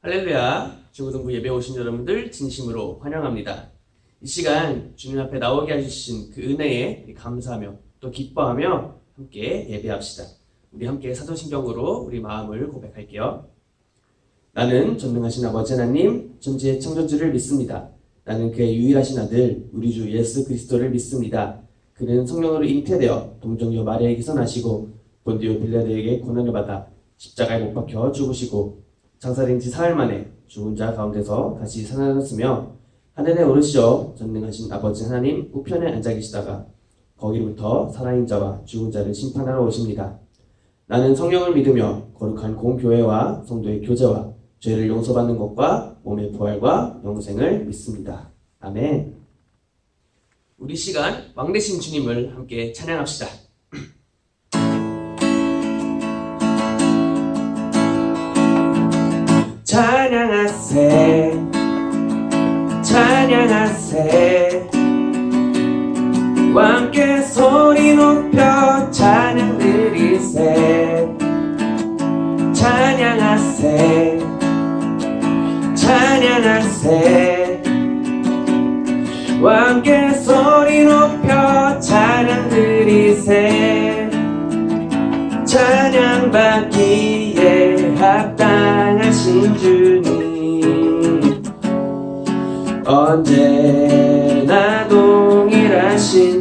할렐루야! 중고등부 예배 오신 여러분들 진심으로 환영합니다. 이 시간 주님 앞에 나오게 해주신 그 은혜에 감사하며 또 기뻐하며 함께 예배합시다. 우리 함께 사도신경으로 우리 마음을 고백할게요. 나는 전능하신 아버지 하나님, 전지의 창조주를 믿습니다. 나는 그의 유일하신 아들, 우리 주 예수 그리스도를 믿습니다. 그는 성령으로 잉태되어 동정녀 마리아에게서 나시고 본디오 빌라드에게 고난을 받아 십자가에 못 박혀 죽으시고 장사된 지 사흘 만에 죽은 자 가운데서 다시 살아났으며 하늘에 오르시어 전능하신 아버지 하나님 우편에 앉아 계시다가 거기로부터 살아있는 자와 죽은 자를 심판하러 오십니다. 나는 성령을 믿으며 거룩한 공교회와 성도의 교제와 죄를 용서받는 것과 몸의 부활과 영생을 믿습니다. 아멘. 우리 시간 왕 대신 주님을 함께 찬양합시다. 찬양하세. 찬양하세. 함께 소리 높여 찬양 드리세. 찬양하세. 찬양하세. 함께 소리 높여 찬양 드리세. 찬양받기에 합당 하신 주님 언제나 동일하신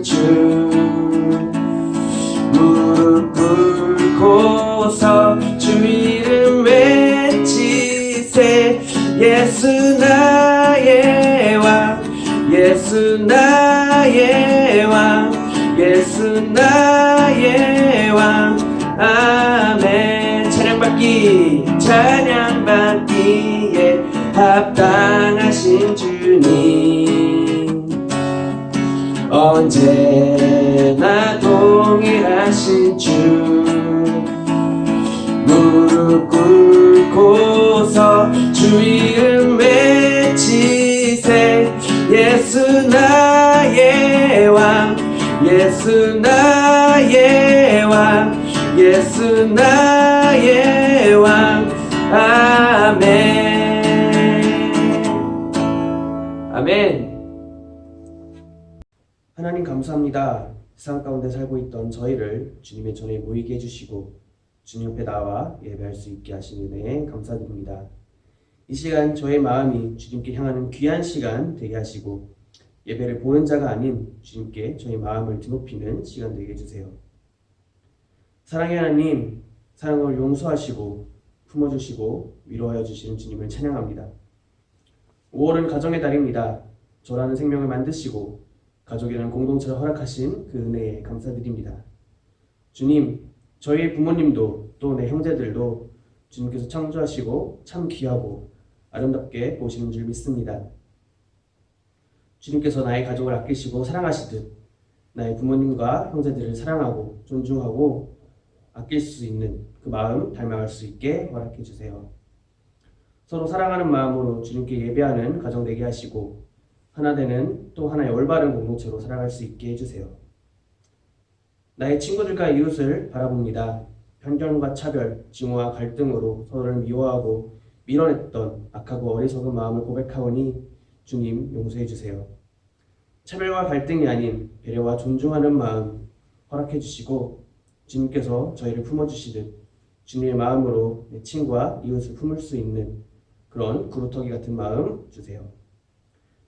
언제나 동일하신 주. 무릎 꿇고서 주 이름 외치세. 예수 나의 왕 예수 나의 왕 예수 나의 왕. 아멘 감사합니다 세상 가운데 살고 있던 저희를 주님의 전에 모이게 해주시고 주님 옆에 나와 예배할 수 있게 하신 은혜에 감사드립니다 이 시간 저의 마음이 주님께 향하는 귀한 시간 되게 하시고 예배를 보는 자가 아닌 주님께 저희 마음을 드높이는 시간 되게 해주세요. 사랑의 하나님, 사랑을 용서하시고 품어주시고 위로하여 주시는 주님을 찬양합니다. 5월은 가정의 달입니다. 저라는 생명을 만드시고 가족이라는 공동체를 허락하신 그 은혜에 감사드립니다. 주님, 저희 부모님도 또 내 형제들도 주님께서 창조하시고 참 귀하고 아름답게 보시는 줄 믿습니다. 주님께서 나의 가족을 아끼시고 사랑하시듯 나의 부모님과 형제들을 사랑하고 존중하고 아낄 수 있는 그 마음 닮아갈 수 있게 허락해 주세요. 서로 사랑하는 마음으로 주님께 예배하는 가정 되게 하시고 하나 되는 또 하나의 올바른 공동체로 살아갈 수 있게 해주세요. 나의 친구들과 이웃을 바라봅니다. 편견과 차별, 증오와 갈등으로 서로를 미워하고 밀어냈던 악하고 어리석은 마음을 고백하오니 주님 용서해 주세요. 차별과 갈등이 아닌 배려와 존중하는 마음 허락해 주시고 주님께서 저희를 품어주시듯 주님의 마음으로 내 친구와 이웃을 품을 수 있는 그런 구루터기 같은 마음 주세요.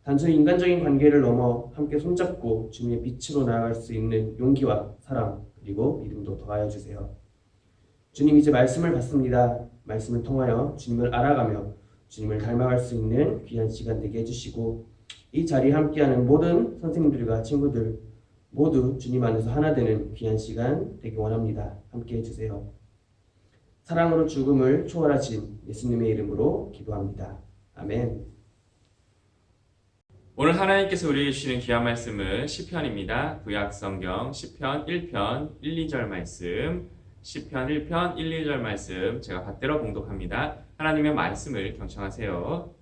단순히 인간적인 관계를 넘어 함께 손잡고 주님의 빛으로 나아갈 수 있는 용기와 사랑 그리고 믿음도 더하여 주세요. 주님 이제 말씀을 받습니다. 말씀을 통하여 주님을 알아가며 주님을 닮아갈 수 있는 귀한 시간 되게 해주시고 이 자리에 함께하는 모든 선생님들과 친구들 모두 주님 안에서 하나 되는 귀한 시간 되기 원합니다. 함께 해주세요. 사랑으로 죽음을 초월하신 예수님의 이름으로 기도합니다. 아멘. 오늘 하나님께서 우리에게 주시는 귀한 말씀은 시편입니다. 구약 성경 시편 1편 1, 2절 말씀, 시편 1편 1, 2절 말씀 제가 받들어 봉독합니다. 하나님의 말씀을 경청하세요.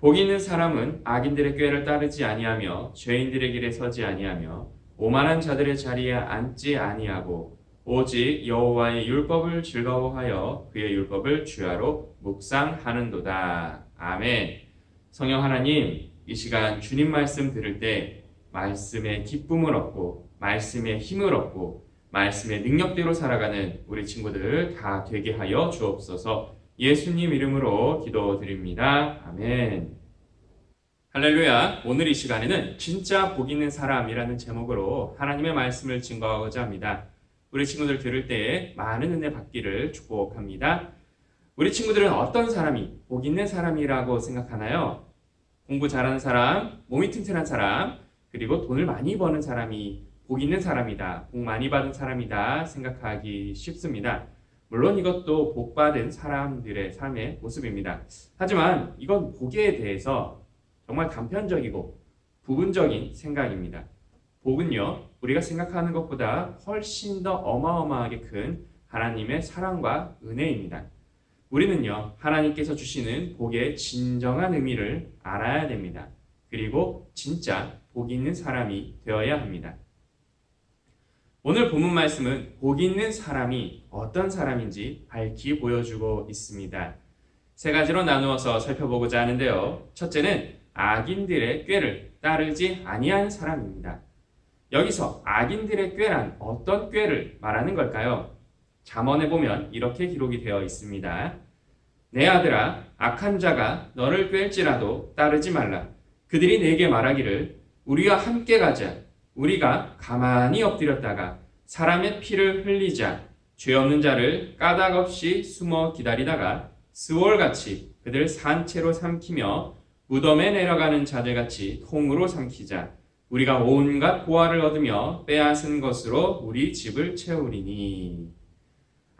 복 있는 사람은 악인들의 꾀를 따르지 아니하며 죄인들의 길에 서지 아니하며 오만한 자들의 자리에 앉지 아니하고 오직 여호와의 율법을 즐거워하여 그의 율법을 주야로 묵상하는도다. 아멘. 성령 하나님, 이 시간 주님 말씀 들을 때 말씀의 기쁨을 얻고 말씀의 힘을 얻고 말씀의 능력대로 살아가는 우리 친구들 다 되게 하여 주옵소서. 예수님 이름으로 기도드립니다. 아멘. 할렐루야. 오늘 이 시간에는 진짜 복 있는 사람이라는 제목으로 하나님의 말씀을 증거하고자 합니다. 우리 친구들 들을 때 많은 은혜 받기를 축복합니다. 우리 친구들은 어떤 사람이 복 있는 사람이라고 생각하나요? 공부 잘하는 사람, 몸이 튼튼한 사람, 그리고 돈을 많이 버는 사람이 복 있는 사람이다, 복 많이 받은 사람이다 생각하기 쉽습니다. 물론 이것도 복 받은 사람들의 삶의 모습입니다. 하지만 이건 복에 대해서 정말 단편적이고 부분적인 생각입니다. 복은요, 우리가 생각하는 것보다 훨씬 더 어마어마하게 큰 하나님의 사랑과 은혜입니다. 우리는요, 하나님께서 주시는 복의 진정한 의미를 알아야 됩니다. 그리고 진짜 복 있는 사람이 되어야 합니다. 오늘 본문 말씀은 복 있는 사람이 어떤 사람인지 밝히 보여주고 있습니다. 세 가지로 나누어서 살펴보고자 하는데요. 첫째는 악인들의 꾀를 따르지 아니한 사람입니다. 여기서 악인들의 꾀란 어떤 꾀를 말하는 걸까요? 잠언에 보면 이렇게 기록이 되어 있습니다. 내 아들아, 악한 자가 너를 꾀일지라도 따르지 말라. 그들이 내게 말하기를 우리와 함께 가자. 우리가 가만히 엎드렸다가 사람의 피를 흘리자. 죄 없는 자를 까닭 없이 숨어 기다리다가 스월같이 그들 산채로 삼키며 무덤에 내려가는 자들같이 통으로 삼키자. 우리가 온갖 보화를 얻으며 빼앗은 것으로 우리 집을 채우리니.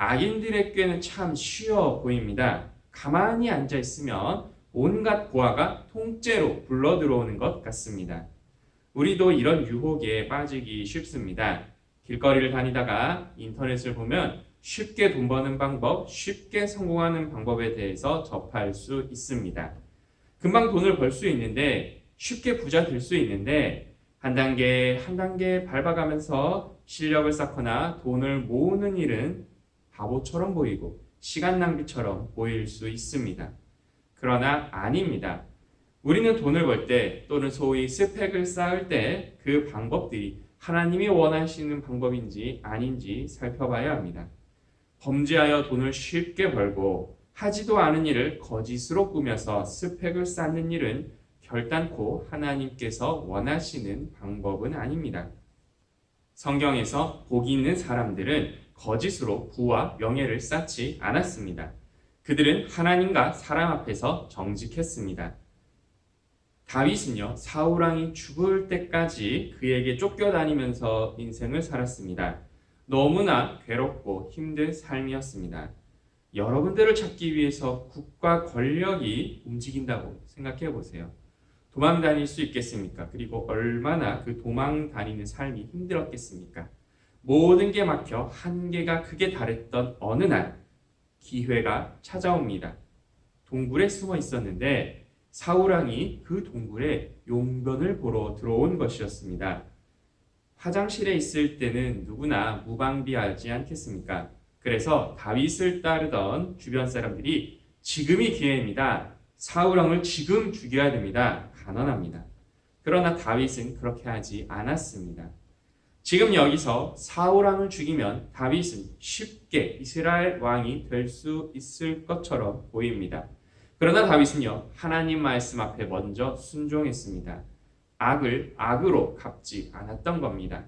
악인들의 꾀는 참 쉬워 보입니다. 가만히 앉아 있으면 온갖 보화가 통째로 불러 들어오는 것 같습니다. 우리도 이런 유혹에 빠지기 쉽습니다. 길거리를 다니다가 인터넷을 보면 쉽게 돈 버는 방법, 쉽게 성공하는 방법에 대해서 접할 수 있습니다. 금방 돈을 벌 수 있는데 쉽게 부자 될 수 있는데 한 단계 한 단계 밟아가면서 실력을 쌓거나 돈을 모으는 일은 바보처럼 보이고 시간 낭비처럼 보일 수 있습니다. 그러나 아닙니다. 우리는 돈을 벌 때 또는 소위 스펙을 쌓을 때 그 방법들이 하나님이 원하시는 방법인지 아닌지 살펴봐야 합니다. 범죄하여 돈을 쉽게 벌고 하지도 않은 일을 거짓으로 꾸며서 스펙을 쌓는 일은 결단코 하나님께서 원하시는 방법은 아닙니다. 성경에서 복이 있는 사람들은 거짓으로 부와 명예를 쌓지 않았습니다. 그들은 하나님과 사람 앞에서 정직했습니다. 다윗은요, 사우랑이 죽을 때까지 그에게 쫓겨다니면서 인생을 살았습니다. 너무나 괴롭고 힘든 삶이었습니다. 여러분들을 찾기 위해서 국가 권력이 움직인다고 생각해 보세요. 도망 다닐 수 있겠습니까? 그리고 얼마나 그 도망 다니는 삶이 힘들었겠습니까? 모든 게 막혀 한계가 크게 달했던 어느 날 기회가 찾아옵니다. 동굴에 숨어 있었는데 사우랑이 그 동굴에 용변을 보러 들어온 것이었습니다. 화장실에 있을 때는 누구나 무방비하지 않겠습니까? 그래서 다윗을 따르던 주변 사람들이 지금이 기회입니다. 사우랑을 지금 죽여야 됩니다. 간언합니다. 그러나 다윗은 그렇게 하지 않았습니다. 지금 여기서 사우랑을 죽이면 다윗은 쉽게 이스라엘 왕이 될 수 있을 것처럼 보입니다. 그러나 다윗은요, 하나님 말씀 앞에 먼저 순종했습니다. 악을 악으로 갚지 않았던 겁니다.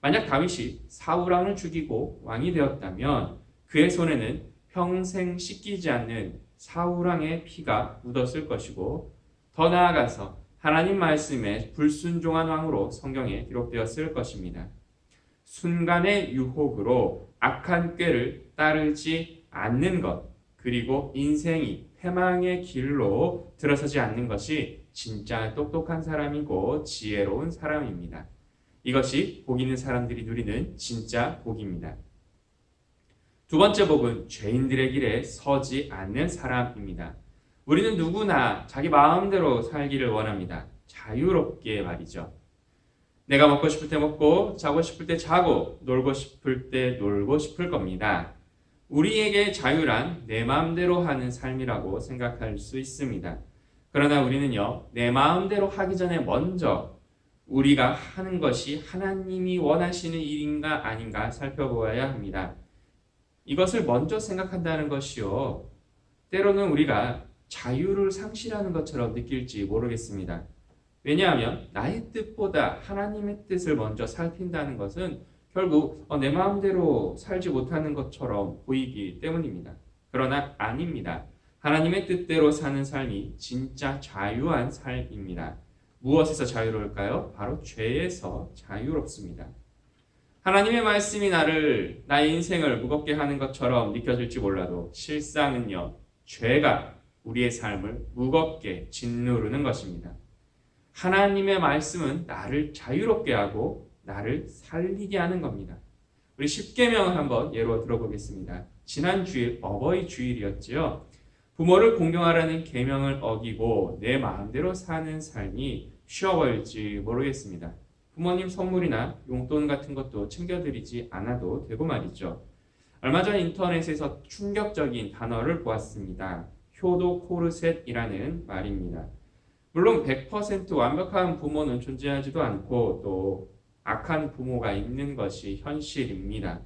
만약 다윗이 사우랑을 죽이고 왕이 되었다면 그의 손에는 평생 씻기지 않는 사우랑의 피가 묻었을 것이고 더 나아가서 하나님 말씀에 불순종한 왕으로 성경에 기록되었을 것입니다. 순간의 유혹으로 악한 꾀를 따르지 않는 것, 그리고 인생이 패망의 길로 들어서지 않는 것이 진짜 똑똑한 사람이고 지혜로운 사람입니다. 이것이 복 있는 사람들이 누리는 진짜 복입니다. 두 번째 복은 죄인들의 길에 서지 않는 사람입니다. 우리는 누구나 자기 마음대로 살기를 원합니다. 자유롭게 말이죠. 내가 먹고 싶을 때 먹고, 자고 싶을 때 자고, 놀고 싶을 때 놀고 싶을 겁니다. 우리에게 자유란 내 마음대로 하는 삶이라고 생각할 수 있습니다. 그러나 우리는요, 내 마음대로 하기 전에 먼저 우리가 하는 것이 하나님이 원하시는 일인가 아닌가 살펴보아야 합니다. 이것을 먼저 생각한다는 것이요. 때로는 우리가 자유를 상실하는 것처럼 느낄지 모르겠습니다. 왜냐하면 나의 뜻보다 하나님의 뜻을 먼저 살핀다는 것은 결국 어, 내 마음대로 살지 못하는 것처럼 보이기 때문입니다. 그러나 아닙니다. 하나님의 뜻대로 사는 삶이 진짜 자유한 삶입니다. 무엇에서 자유로울까요? 바로 죄에서 자유롭습니다. 하나님의 말씀이 나를 나의 인생을 무겁게 하는 것처럼 느껴질지 몰라도 실상은요. 죄가 우리의 삶을 무겁게 짓누르는 것입니다. 하나님의 말씀은 나를 자유롭게 하고 나를 살리게 하는 겁니다. 우리 10계명을 한번 예로 들어보겠습니다. 지난 주일 어버이 주일이었지요. 부모를 공경하라는 계명을 어기고 내 마음대로 사는 삶이 쉬워 보일지 모르겠습니다. 부모님 선물이나 용돈 같은 것도 챙겨드리지 않아도 되고 말이죠. 얼마 전 인터넷에서 충격적인 단어를 보았습니다. 효도 코르셋이라는 말입니다. 물론 100% 완벽한 부모는 존재하지도 않고 또 악한 부모가 있는 것이 현실입니다.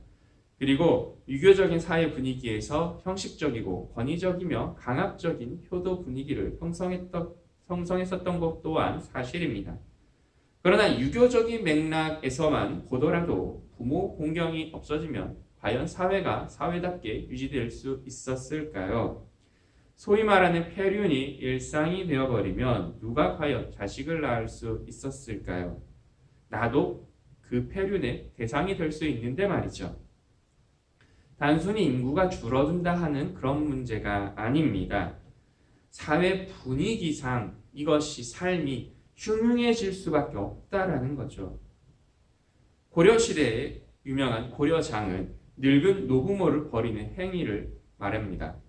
그리고 유교적인 사회 분위기에서 형식적이고 권위적이며 강압적인 효도 분위기를 형성했던, 형성했었던 것 또한 사실입니다. 그러나 유교적인 맥락에서만 보더라도 부모 공경이 없어지면 과연 사회가 사회답게 유지될 수 있었을까요? 소위 말하는 폐륜이 일상이 되어버리면 누가 과연 자식을 낳을 수 있었을까요? 나도 그 폐륜의 대상이 될 수 있는데 말이죠. 단순히 인구가 줄어든다 하는 그런 문제가 아닙니다. 사회 분위기상 이것이 삶이 흉흉해질 수밖에 없다라는 거죠. 고려시대의 유명한 고려장은 늙은 노부모를 버리는 행위를 말합니다.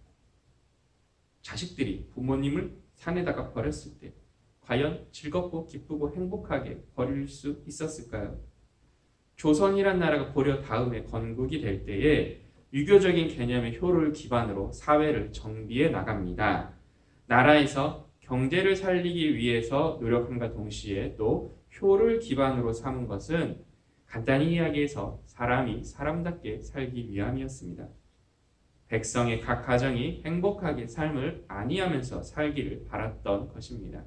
자식들이 부모님을 산에다가 버렸을 때 과연 즐겁고 기쁘고 행복하게 버릴 수 있었을까요? 조선이란 나라가 고려 다음에 건국이 될 때에 유교적인 개념의 효를 기반으로 사회를 정비해 나갑니다. 나라에서 경제를 살리기 위해서 노력함과 동시에 또 효를 기반으로 삼은 것은 간단히 이야기해서 사람이 사람답게 살기 위함이었습니다. 백성의 각 가정이 행복하게 삶을 안위하면서 살기를 바랐던 것입니다.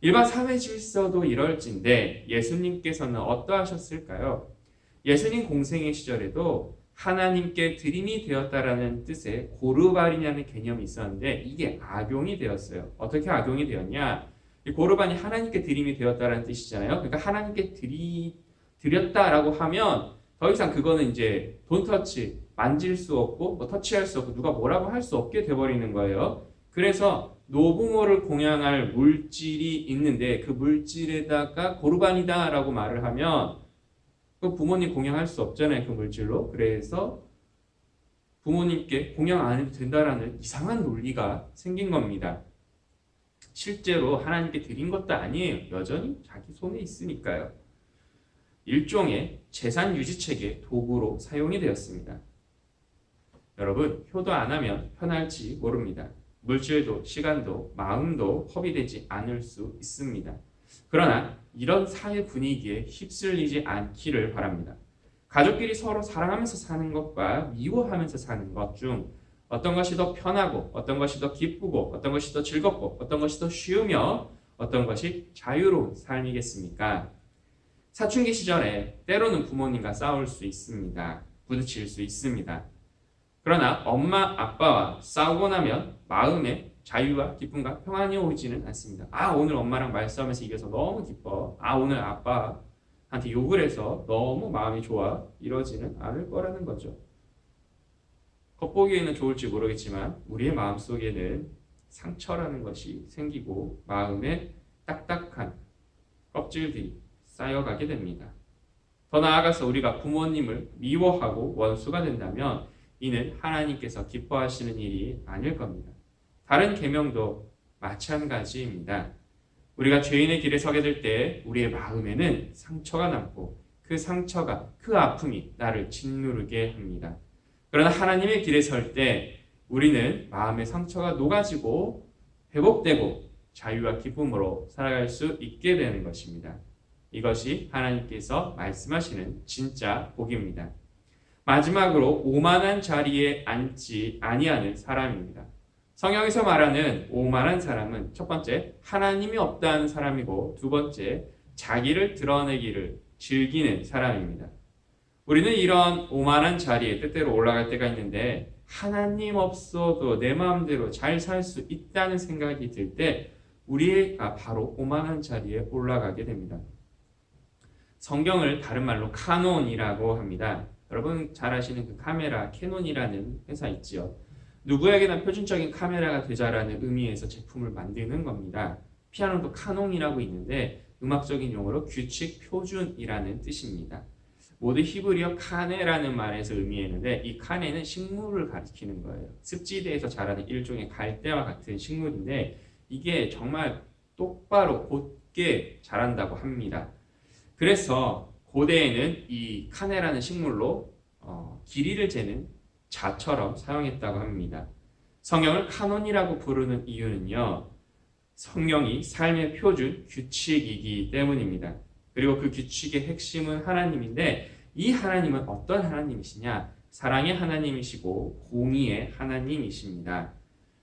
일반 사회 질서도 이럴진데 예수님께서는 어떠하셨을까요? 예수님 공생의 시절에도 하나님께 드림이 되었다라는 뜻의 고르반이라는 개념이 있었는데 이게 악용이 되었어요. 어떻게 악용이 되었냐? 이 고르반이 하나님께 드림이 되었다라는 뜻이잖아요. 그러니까 하나님께 드리 드렸다라고 하면 더 이상 그거는 이제 돈 터치 만질 수 없고 뭐 터치할 수 없고 누가 뭐라고 할 수 없게 돼버리는 거예요. 그래서 노부모를 공양할 물질이 있는데 그 물질에다가 고르반이다라고 말을 하면 그 부모님 공양할 수 없잖아요 그 물질로 그래서 부모님께 공양 안 해도 된다라는 이상한 논리가 생긴 겁니다. 실제로 하나님께 드린 것도 아니에요. 여전히 자기 손에 있으니까요. 일종의 재산 유지책의 도구로 사용이 되었습니다. 여러분, 효도 안 하면 편할지 모릅니다. 물질도 시간도 마음도 허비되지 않을 수 있습니다. 그러나 이런 사회 분위기에 휩쓸리지 않기를 바랍니다. 가족끼리 서로 사랑하면서 사는 것과 미워하면서 사는 것 중 어떤 것이 더 편하고 어떤 것이 더 기쁘고 어떤 것이 더 즐겁고 어떤 것이 더 쉬우며 어떤 것이 자유로운 삶이겠습니까? 사춘기 시절에 때로는 부모님과 싸울 수 있습니다. 부딪힐 수 있습니다. 그러나 엄마 아빠와 싸우고 나면 마음에 자유와 기쁨과 평안이 오지는 않습니다. 아 오늘 엄마랑 말싸움에서 이겨서 너무 기뻐. 아 오늘 아빠한테 욕을 해서 너무 마음이 좋아. 이러지는 않을 거라는 거죠. 겉보기에는 좋을지 모르겠지만 우리의 마음 속에는 상처라는 것이 생기고 마음에 딱딱한 껍질들이 쌓여가게 됩니다. 더 나아가서 우리가 부모님을 미워하고 원수가 된다면 이는 하나님께서 기뻐하시는 일이 아닐 겁니다. 다른 계명도 마찬가지입니다. 우리가 죄인의 길에 서게 될 때 우리의 마음에는 상처가 남고 그 상처가 그 아픔이 나를 짓누르게 합니다. 그러나 하나님의 길에 설 때 우리는 마음의 상처가 녹아지고 회복되고 자유와 기쁨으로 살아갈 수 있게 되는 것입니다. 이것이 하나님께서 말씀하시는 진짜 복입니다. 마지막으로 오만한 자리에 앉지 아니하는 사람입니다. 성경에서 말하는 오만한 사람은 첫 번째 하나님이 없다는 사람이고 두 번째 자기를 드러내기를 즐기는 사람입니다. 우리는 이런 오만한 자리에 때때로 올라갈 때가 있는데 하나님 없어도 내 마음대로 잘 살 수 있다는 생각이 들 때 우리가 바로 오만한 자리에 올라가게 됩니다. 성경을 다른 말로 카논이라고 합니다. 여러분 잘 아시는 그 카메라 캐논이라는 회사 있지요. 누구에게나 표준적인 카메라가 되자라는 의미에서 제품을 만드는 겁니다. 피아노도 카논이라고 있는데 음악적인 용어로 규칙 표준이라는 뜻입니다. 모두 히브리어 카네라는 말에서 의미했는데 이 카네는 식물을 가리키는 거예요. 습지대에서 자라는 일종의 갈대와 같은 식물인데 이게 정말 똑바로 곧게 자란다고 합니다. 그래서 고대에는 이 카네라는 식물로 어, 길이를 재는 자처럼 사용했다고 합니다. 성경을 카논이라고 부르는 이유는요. 성경이 삶의 표준 규칙이기 때문입니다. 그리고 그 규칙의 핵심은 하나님인데 이 하나님은 어떤 하나님이시냐? 사랑의 하나님이시고 공의의 하나님이십니다.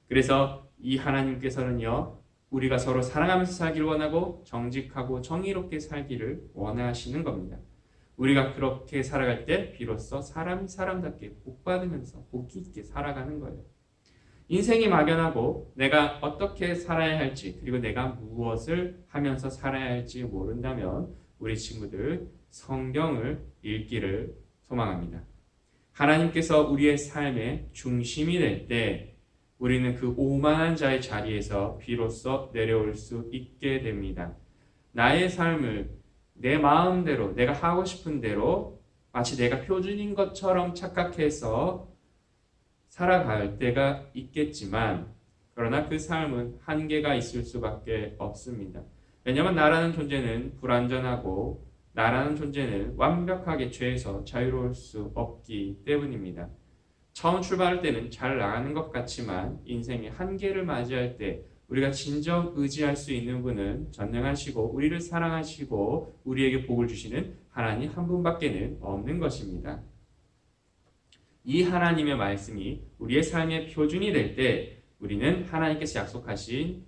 그래서 이 하나님께서는요. 우리가 서로 사랑하면서 살기를 원하고 정직하고 정의롭게 살기를 원하시는 겁니다. 우리가 그렇게 살아갈 때 비로소 사람이 사람답게 복 받으면서 복 있게 살아가는 거예요. 인생이 막연하고 내가 어떻게 살아야 할지 그리고 내가 무엇을 하면서 살아야 할지 모른다면 우리 친구들 성경을 읽기를 소망합니다. 하나님께서 우리의 삶의 중심이 될 때 우리는 그 오만한 자의 자리에서 비로소 내려올 수 있게 됩니다. 나의 삶을 내 마음대로 내가 하고 싶은 대로 마치 내가 표준인 것처럼 착각해서 살아갈 때가 있겠지만 그러나 그 삶은 한계가 있을 수밖에 없습니다. 왜냐하면 나라는 존재는 불완전하고 나라는 존재는 완벽하게 죄에서 자유로울 수 없기 때문입니다. 처음 출발할 때는 잘 나가는 것 같지만 인생의 한계를 맞이할 때 우리가 진정 의지할 수 있는 분은 전능하시고 우리를 사랑하시고 우리에게 복을 주시는 하나님 한 분밖에는 없는 것입니다. 이 하나님의 말씀이 우리의 삶의 표준이 될 때 우리는 하나님께서 약속하신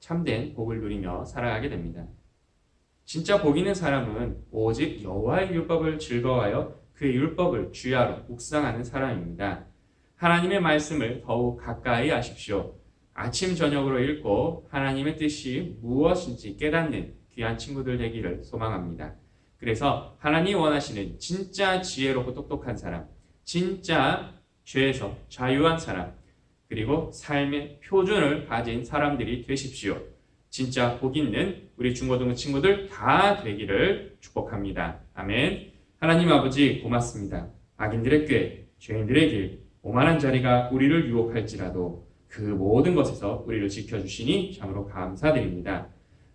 참된 복을 누리며 살아가게 됩니다. 진짜 복 있는 사람은 오직 여호와의 율법을 즐거워하여 그의 율법을 주야로 묵상하는 사람입니다. 하나님의 말씀을 더욱 가까이 하십시오. 아침 저녁으로 읽고 하나님의 뜻이 무엇인지 깨닫는 귀한 친구들 되기를 소망합니다. 그래서 하나님이 원하시는 진짜 지혜롭고 똑똑한 사람, 진짜 죄에서 자유한 사람, 그리고 삶의 표준을 가진 사람들이 되십시오. 진짜 복 있는 우리 중고등 친구들 다 되기를 축복합니다. 아멘. 하나님 아버지 고맙습니다. 악인들의 꾀, 죄인들의 길, 오만한 자리가 우리를 유혹할지라도 그 모든 것에서 우리를 지켜주시니 참으로 감사드립니다.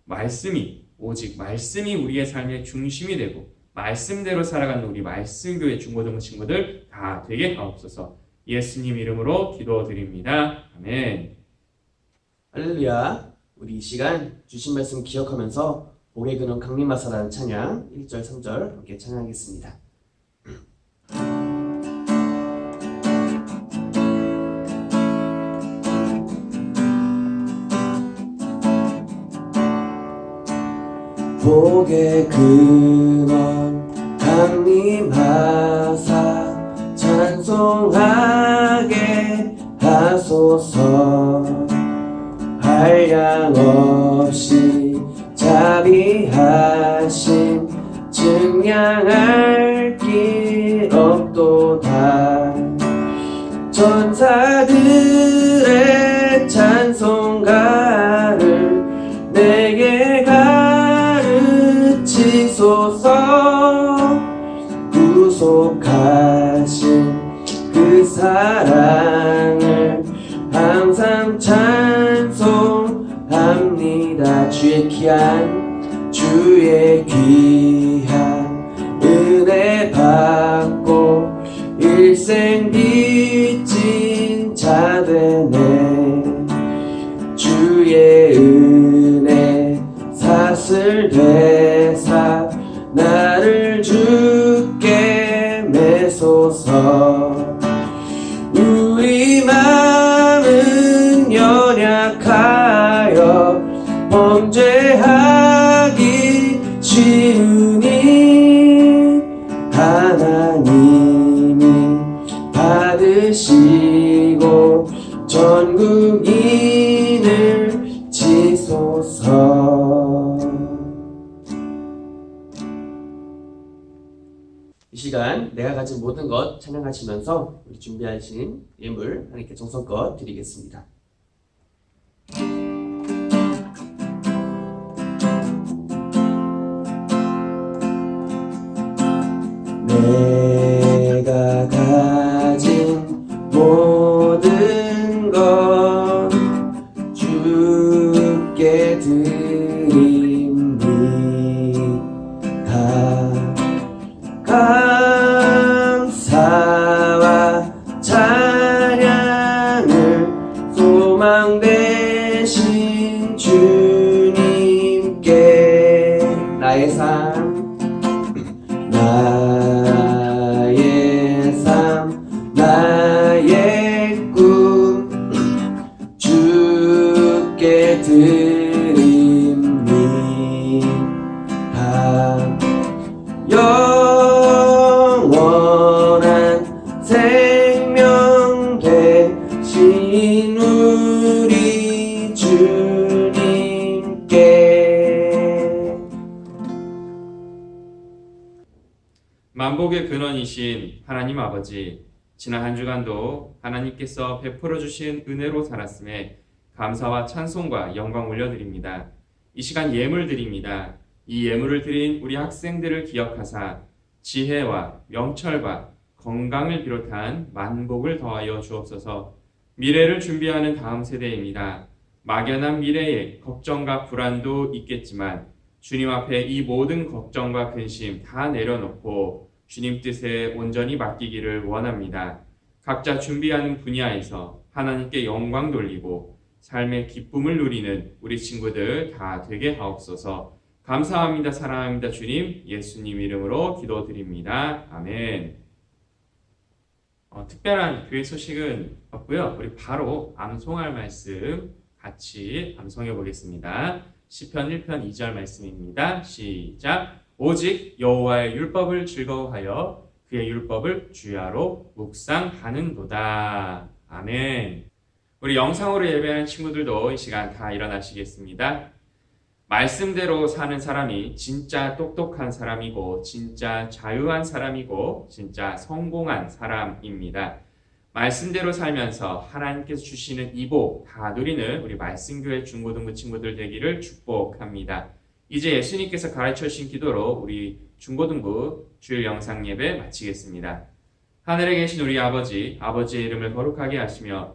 말씀이 오직 말씀이 우리의 삶의 중심이 되고 말씀대로 살아가는 우리 말씀교회 중고등 친구들 다 되게 하옵소서. 예수님 이름으로 기도드립니다. 아멘. 할렐루야. 우리 이 시간 주신 말씀 기억하면서 복의 근원 강림하사라는 찬양 1절 3절 함께 찬양하겠습니다. 복의 근원 강림하사 찬송하게 하소서 한량 없이 자비하신 증량할 길 귀한 주의 귀한 은혜 받고 일생 빚진 자 되네 주의 은혜 사슬 되사 나를 주께 매소서 내가 가진 모든 것 찬양하시면서 우리 준비하신 예물 하나님께 정성껏 드리겠습니다. 내 영원한 생명 되신 우리 주님께 만복의 근원이신 하나님 아버지, 지난 한 주간도 하나님께서 베풀어 주신 은혜로 살았음에 감사와 찬송과 영광 올려드립니다. 이 시간 예물 드립니다. 이 예물을 드린 우리 학생들을 기억하사 지혜와 명철과 건강을 비롯한 만복을 더하여 주옵소서. 미래를 준비하는 다음 세대입니다. 막연한 미래에 걱정과 불안도 있겠지만 주님 앞에 이 모든 걱정과 근심 다 내려놓고 주님 뜻에 온전히 맡기기를 원합니다. 각자 준비하는 분야에서 하나님께 영광 돌리고 삶의 기쁨을 누리는 우리 친구들 다 되게 하옵소서. 감사합니다. 사랑합니다. 주님. 예수님 이름으로 기도드립니다. 아멘. 어, 특별한 교회 소식은 없고요. 우리 바로 암송할 말씀 같이 암송해 보겠습니다. 시편 1편 2절 말씀입니다. 시작. 오직 여호와의 율법을 즐거워하여 그의 율법을 주야로 묵상하는도다. 아멘. 우리 영상으로 예배하는 친구들도 이 시간 다 일어나시겠습니다. 말씀대로 사는 사람이 진짜 똑똑한 사람이고 진짜 자유한 사람이고 진짜 성공한 사람입니다. 말씀대로 살면서 하나님께서 주시는 이복 다 누리는 우리 말씀교회 중고등부 친구들 되기를 축복합니다. 이제 예수님께서 가르쳐 주신 기도로 우리 중고등부 주일 영상 예배 마치겠습니다. 하늘에 계신 우리 아버지, 아버지의 이름을 거룩하게 하시며